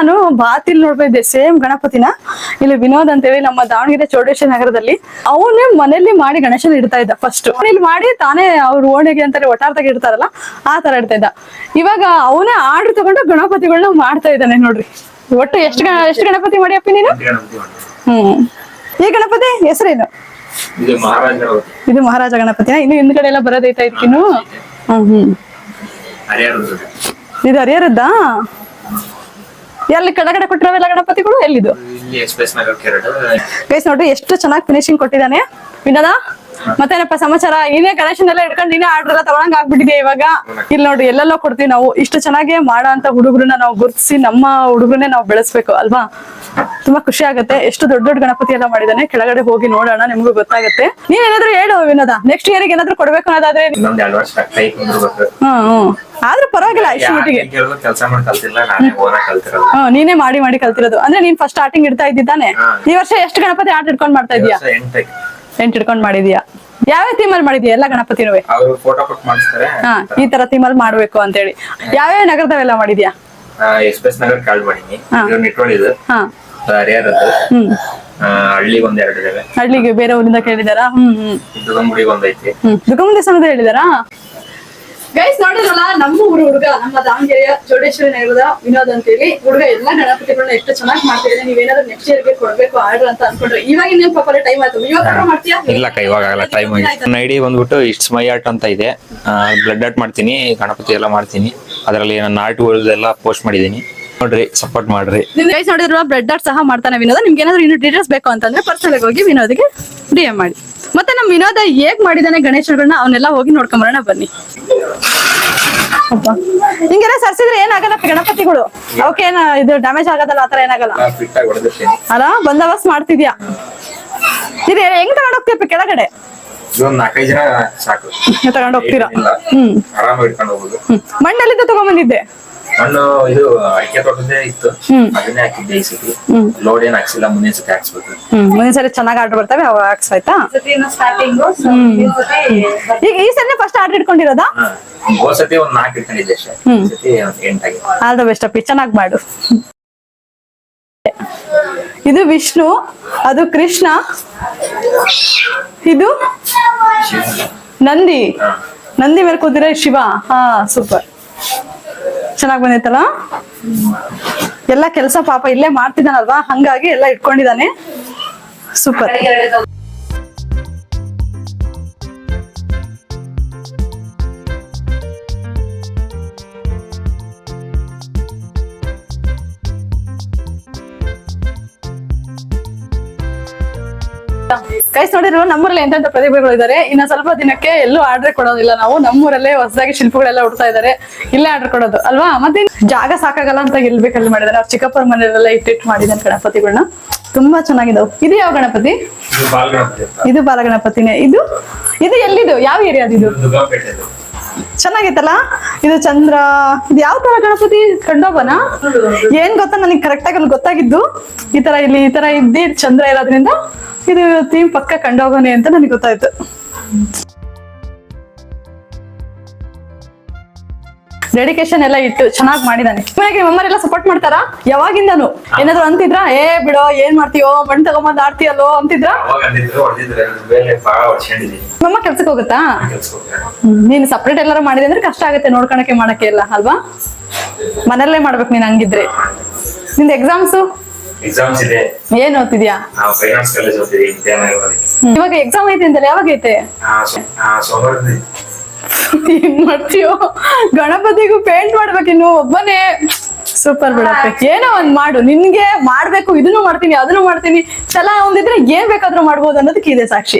ನಾನು ಬಾತಿಲ್ ನೋಡ್ತಾ ಇದ್ದೆ ಸೇಮ್ ಗಣಪತಿನ. ಇಲ್ಲಿ ವಿನೋದ್ ಅಂತೇಳಿ ನಮ್ಮ ದಾವಣಗೆರೆ ಚೌಡೇಶ್ವರ ನಗರದಲ್ಲಿ. ಅವನೇ ಮನೆಯಲ್ಲಿ ಮಾಡಿ ಗಣೇಶನ ಇಡ್ತಾ ಇದ್ದ ಫಸ್ಟ್ ಇಲ್ಲಿ ಮಾಡಿ ತಾನೇ ಅವ್ರ ಓಣೆಗೆ ಅಂತಾರೆ ಒಟ್ಟಾರ್ದಾಗ ಇಡ್ತಾರಲ್ಲ ಆ ತರ ಇಡ್ತಾ ಇದ್ದ. ಇವಾಗ ಅವನೇ ಆರ್ಡರ್ ತಗೊಂಡು ಗಣಪತಿಗಳನ್ನ ಮಾಡ್ತಾ ಇದ್ದಾನೆ ನೋಡ್ರಿ. ಒಟ್ಟು ಎಷ್ಟು ಎಷ್ಟು ಗಣಪತಿ ಮಾಡಿಯಪ್ಪ ನೀನು? ಹ್ಮ್. ಈ ಗಣಪತಿ ಹೆಸರೇನು? ಇದು ಮಹಾರಾಜ ಗಣಪತಿ. ಇದು ಮಹಾರಾಜ ಗಣಪತಿನ? ಇನ್ನು ಹಿಂದ್ಗಡೆ ಎಲ್ಲ ಬರೋದೈತಾ ಇದಕ್ಕಿನ್ನು? ಹ್ಮ್ ಹ್ಮ್. ಇದು ಹರಿಹರದ್ದಾ? ಎಲ್ಲಿ ಕೆಳಗಡೆ ಕೊಟ್ಟಿರೋವೆಲ್ಲ ಗಣಪತಿಗಳು ಎಲ್ಲಿದು? ಗೈಸ್ ನೋಡ್ರಿ ಎಷ್ಟು ಚೆನ್ನಾಗಿ ಫಿನಿಶಿಂಗ್ ಕೊಟ್ಟಿದ್ದಾನೆ. ವಿನೋದ ಮತ್ತೇನಪ್ಪ ಸಮಾಚಾರ? ಇನ್ನೇ ಕಲೆಕ್ಷನ್ ಎಲ್ಲ ಇಟ್ಕೊಂಡು ನೀನೇ ಆರ್ಡರ್ ಎಲ್ಲ ತಗೊಳಂಗ್ ಆಗ್ಬಿಟ್ಟಿದೆ ಇವಾಗ? ಇಲ್ಲಿ ನೋಡ್ರಿ ಎಲ್ಲೆಲ್ಲೋ ಕೊಡ್ತೀವಿ ನಾವು. ಇಷ್ಟು ಚೆನ್ನಾಗಿ ಮಾಡೋ ಅಂತ ಹುಡುಗರನ್ನ ನಾವು ಗುರುತಿಸಿ ನಮ್ಮ ಹುಡುಗರನ್ನೇ ನಾವು ಬೆಳೆಸ್ಬೇಕು ಅಲ್ವಾ? ತುಂಬಾ ಖುಷಿ ಆಗುತ್ತೆ. ಎಷ್ಟು ದೊಡ್ಡ ದೊಡ್ಡ ಗಣಪತಿ ಎಲ್ಲ ಮಾಡಿದಾನೆ ಕೆಳಗಡೆ ಹೋಗಿ ನೋಡೋಣ ನಿಮ್ಗೂ ಗೊತ್ತಾಗುತ್ತೆ. ನೀನ್ ಏನಾದ್ರು ಹೇಳು ವಿನೋದ. ನೆಕ್ಸ್ಟ್ ಇಯರ್ ಏನಾದ್ರು ಕೊಡ್ಬೇಕು ಅನ್ನೋದಾದ್ರೆ ಹ್ಮ್ ಹ್ಮ್. ಆದ್ರೂ ಪರವಾಗಿಲ್ಲ ಶೂಟಿಗೆ ಕೆಲಸ ಮಾಡಿ ಕಲ್ತಿಲ್ಲ ನಾನೇ ಕಲ್ತಿರೋದು. ಮಾಡಿ ಮಾಡಿ ಕಲ್ತಿರೋದು. ಅಂದ್ರೆ ನೀನ್ ಫಸ್ಟ್ ಸ್ಟಾರ್ಟಿಂಗ್ ಇಡ್ತಾ ಇದ್ದಿದ್ದಾನೆ ಹಾ. ಈ ವರ್ಷ ಎಷ್ಟು ಗಣಪತಿ ಆಟ ಇಟ್ಕೊಂಡ್ ಮಾಡ್ತಾ ಇದೀಯಾ ಎಂಟ್. ಇಟ್ಕೊಂಡ್ ಮಾಡಿದ್ಯಾ ಯಾವ ಥೀಮಲ್ಲಿ ಮಾಡಿದ್ಯಾ ಎಲ್ಲ ಗಣಪತಿನೂ ಅವ್ರು ಫೋಟೋ ಕೊಟ್ಟು ಮಾಡಿಸ್ತಾರೆ. ಹಾ ಈ ತರ ಥೀಮಲ್ಲಿ ಮಾಡ್ಬೇಕು ಅಂತ ಹೇಳಿ ಯಾವ ನಗರದವೆಲ್ಲ ಮಾಡಿದ್ಯಾ ಎಕ್ಸ್ಪ್ರೆಸ್ ನಗರ್ ಕಾಲ್ ಮಾಡೀನಿ. ಹರಿಹರದ್ದು. ಹಳ್ಳಿಗೆ ಇದಾವೆ. ಬೇರೆ ಊರಿಂದ ಕೇಳಿದಾರಾ? ಹ್ಮ್ ಹ್ಮ್. ಒಂದೈತಿ. ದೇವಸ್ಥಾನದ ಹೇಳಿದಾರಾ? ಗೈಸ್ ನೋಡಿದ್ರಲ್ಲ ನಮ್ಮ ಊರು ಹುಡುಗ ನಮ್ಮ ದಾವಣಗೆರೆಯ ಚೌಡೇಶ್ವರಿ ನಗರದ ವಿನೋದ್ ಅಂತ ಹೇಳಿ ಹುಡುಗ ಎಲ್ಲಾ ಗಣಪತಿಗಳನ್ನ ಎಷ್ಟು ಚೆನ್ನಾಗಿ ಮಾಡ್ತಿದ್ರೆ ನೀವೇನಾದ್ರೂ ನೆಕ್ಸ್ಟ್ ಇಯರ್ಗೆ ಕೊಡ್ಬೇಕು ಆರ್ಡರ್ ಅಂತ ಅನ್ಕೊಂಡ್ರೆ ಇವಾಗ ಇನ್ನೇನ್ ಪಾಪ ಟೈಮ್ ಆಯ್ತು. ಇವಾಗ ಮಾಡ್ತೀಯಾ? ಇಲ್ಲ ಕೈ ಇವಾಗ ಆಗಲ್ಲ ಟೈಮ್ ನನ್ನ ಐಡಿ ಬಂದ್ಬಿಟ್ಟು ಇಟ್ಸ್ ಮೈ ಆರ್ಟ್ ಅಂತ ಇದೆ. ಬ್ಲಡ್ ಆರ್ಟ್ ಮಾಡ್ತೀನಿ ಗಣಪತಿ ಎಲ್ಲ ಮಾಡ್ತೀನಿ. ಅದರಲ್ಲಿ ನನ್ನ ಎಲ್ಲ ಪೋಸ್ಟ್ ಮಾಡಿದ್ದೀನಿ. ನೋಡ್ರಿ ಸಪೋರ್ಟ್ ಮಾಡ್ರಿ. ಗೈಸ್ ನೋಡಿದ್ರು ಬ್ಲಡ್ ಆರ್ಟ್ ಸಹ ಮಾಡ್ತಾನೆ ವಿನೋದ. ನಿಮ್ಗೆ ಏನಾದ್ರು ಇನ್ನು ಡೀಟೇಲ್ಸ್ ಬೇಕು ಅಂತಂದ್ರೆ ಪರ್ಸನಲ್ ಆಗಿ ಹೋಗಿ ವಿನೋದ್ಗೆ ಡಿ ಎಂ ಮಾಡಿ. ಮತ್ತೆ ನಮ್ ವಿನೋದ ಹೇಗ್ ಮಾಡಿದಾನೆ ಗಣೇಶಗಳನ್ನ ಅವನ್ನೆಲ್ಲ ಹೋಗಿ ನೋಡ್ಕೊಂಬರೋಣ ಬನ್ನಿ. ಹಿಂಗೆಲ್ಲ ಸರ್ಸಿದ್ರೆ ಏನಾಗಲ್ಲ ಗಣಪತಿಗಳು. ಅವಕ್ಕೇನ ಇದು ಡ್ಯಾಮೇಜ್ ಆಗೋದಲ್ಲ ಆತರ ಏನಾಗಲ್ಲ. ಅಲ್ಲ ಬಂದೋಬಸ್ತ್ ಮಾಡ್ತಿದ್ಯಾ? ಇದು ಹೆಂಗ್ ತಗೊಂಡ್ ಹೋಗ್ತೀಯಪ್ಪ ಕೆಳಗಡೆ? ತಗೊಂಡೋಗ್ತೀರಾ? ಹ್ಮ್. ಆರಾಮಾಗಿ ಇಟ್ಕೊಂಡು ತಗೊಂಬಂದಿದ್ದೆ ಇದು ಅಡಿಕೆ ತೋಟದೇ ಇತ್ತು. ಹ್ಮ್. ಅದನ್ನೇ ಹಾಕಿದ್ದೆ ಈ ಸತಿ. ಲೋಡ್ ಏನ್ ಹಾಕ್ಸಿಲ್ಲ ಮುಂದಿನ ಸತಿ ಹಾಕ್ಸ್ಬೇಕು. ಮುಂದಿನ ಸರಿ ಚೆನ್ನಾಗಿ ಆರ್ಡರ್ ಬರ್ತವೆ ಅವಾಗ ಹಾಕ್ಸಾಯ್ತಾ ಈಗ ಈ ಸರಿ ಫಸ್ಟ್ ಆರ್ಡರ್ ಇಟ್ಕೊಂಡಿರೋದಾ? ಹಾ. ಹೋದ್ ಸತಿ ಒಂದ್ ನಾಲ್ಕು ಇಟ್ಕೊಂಡಿದ್ದೆ ಅಷ್ಟೇ. ಎಂಟಾಗಿ ಆಲ್ ದ ಬೆಸ್ಟ್ ಅಪ್ಪಿ. ಚೆನ್ನಾಗಿ ಮಾಡು. ಇದು ವಿಷ್ಣು ಅದು ಕೃಷ್ಣ ಇದು ನಂದಿ. ನಂದಿ ಮೇಲೆ ಕೂತಿರೋ ಶಿವ. ಹಾ ಸೂಪರ್ ಚೆನ್ನಾಗಿ ಬಂದೈತಲ್ಲ? ಎಲ್ಲ ಕೆಲಸ ಪಾಪ ಇಲ್ಲೇ ಮಾಡ್ತಿದ್ದಾನಲ್ವಾ? ಹಂಗಾಗಿ ಎಲ್ಲ ಇಟ್ಕೊಂಡಿದ್ದಾನೆ. ಸೂಪರ್ ಕೈಸ್ ನೋಡಿದ್ರು ನಮ್ಮೂರಲ್ಲಿ ಎಂತ ಪ್ರತಿಭೆಗಳು ಇದ್ದಾರೆ ಇನ್ನ ಸ್ವಲ್ಪ ದಿನಕ್ಕೆ ಎಲ್ಲೂ ಆರ್ಡರ್ ಕೊಡೋದಿಲ್ಲ ನಾವು. ನಮ್ಮೂರಲ್ಲೇ ಹೊಸದಾಗಿ ಶಿಲ್ಪಗಳೆಲ್ಲ ಹುಡ್ತಾ ಇದ್ದಾರೆ ಇಲ್ಲೇ ಆರ್ಡರ್ ಕೊಡೋದು. ಅಲ್ವಾ? ಮತ್ತೆ ಜಾಗ ಸಾಕಾಗಲ್ಲ ಅಂತ ಗೆಲ್ಬೇಕಲ್ಲಿ ಬೇಕಲ್ಲಿ ಮಾಡಿದಾರೆ. ಅವ್ರ ಚಿಕ್ಕಪ್ಪರ ಮನೆಯಲ್ಲೆಲ್ಲ ಇಟ್ಟಿಟ್ಟು ಮಾಡಿದ್ದಾನೆ ಗಣಪತಿಗಳನ್ನ ತುಂಬಾ ಚೆನ್ನಾಗಿದಾವು. ಇದು ಯಾವ ಗಣಪತಿ? ಇದು ಬಾಲ್ ಇದು ಬಾಲಗಣಪತಿನೇ. ಇದು? ಇದು ಎಲ್ಲಿದು? ಯಾವ ಏರಿಯಾದ ಇದು? ಇದು ದುರ್ಗಾಪೇಟೆದು. ಚೆನ್ನಾಗಿತ್ತಲ್ಲ? ಇದು ಚಂದ್ರ ಇದು ಯಾವ ತರ ಗಣಪತಿ? ಕಂಡೋಬನ? ಏನ್ ಗೊತ್ತಾ? ನನಗೆ ಕರೆಕ್ಟ್ ಆಗಿ ಗೊತ್ತಾಗಿದ್ದು. ಈ ತರ ಇಲ್ಲಿ ಈ ತರ ಇದ್ದಿ ಚಂದ್ರ ಇರೋದ್ರಿಂದ ಇದು ಥೀಮ್ ಪಕ್ಕ ಕಂಡೋಗೋನೆ ಅಂತ ನನಗೆ ಗೊತ್ತಾಯ್ತು. ಡೆಡಿಕೇಶನ್ ಎಲ್ಲ ಇಟ್ಟು ಚೆನ್ನಾಗಿ ಮಾಡಿದಾನೆ ಮನೆಗೆ ಮಮ್ಮರೆಲ್ಲ ಸಪೋರ್ಟ್ ಮಾಡ್ತಾರಾ? ಯಾವಾಗಿಂದನು? ಏನಾದ್ರು ಅಂತಿದ್ರ? ಏ ಬಿಡೋ ಏನ್ ಮಾಡ್ತೀಯೋ ಮಣ್ಣು ತಗೊಂಬಂದ್ ಆಡ್ತೀಯಲ್ಲೋ ಅಂತಿದ್ರ? ಮಮ್ಮ ಕೆಲ್ಸಕ್ಕೆ ಹೋಗುತ್ತಾ? ನೀನು ಸಪ್ರೇಟ್ ಎಲ್ಲಾರು ಮಾಡಿದೆ ಅಂದ್ರೆ ಕಷ್ಟ ಆಗುತ್ತೆ ನೋಡ್ಕೊಳಕ್ಕೆ ಮಾಡಕ್ಕೆ ಎಲ್ಲ ಅಲ್ವಾ? ಮನೆಯಲ್ಲೇ ಮಾಡ್ಬೇಕು ನೀನ್ ಹಂಗಿದ್ರೆ. ನಿಂದ ಎಕ್ಸಾಮ್ಸ್ ಎಕ್ಸಾಮ್ಸ್ ಇದೆ. ಏನ್ ಓದ್ತಿದ್ಯಾ? ನಾವು ಫೈನಾನ್ಸ್ ಕಾಲೇಜ್ ಓದ್ತಿದ್ದೀವಿ ಇವಾಗ ಎಕ್ಸಾಮ್ ಐತೆ ಅಂತಲ್ಲ ಯಾವಾಗ ಐತೆ? ಆ, ಸೊ- ಆ, ಸೋಮವಾರದ ಏನ್ ಮಾಡ್ತೀಯೋ? ಗಣಪತಿಗೂ ಪೇಂಟ್ ಮಾಡ್ಬೇಕು ಇನ್ನು ಒಬ್ಬನೇ. ಸೂಪರ್ ಬಿಡಪ್ಪ. ಏನೋ ಒಂದ್ ಮಾಡು. ನಿನ್ಗೆ ಮಾಡ್ಬೇಕು ಇದನ್ನು ಮಾಡ್ತೀನಿ ಅದನ್ನು ಮಾಡ್ತೀನಿ. ಛಲ ಒಂದಿದ್ರೆ ಏನ್ ಬೇಕಾದ್ರೂ ಮಾಡ್ಬೋದು ಅನ್ನೋದಕ್ಕೆ ಇದೆ ಸಾಕ್ಷಿ.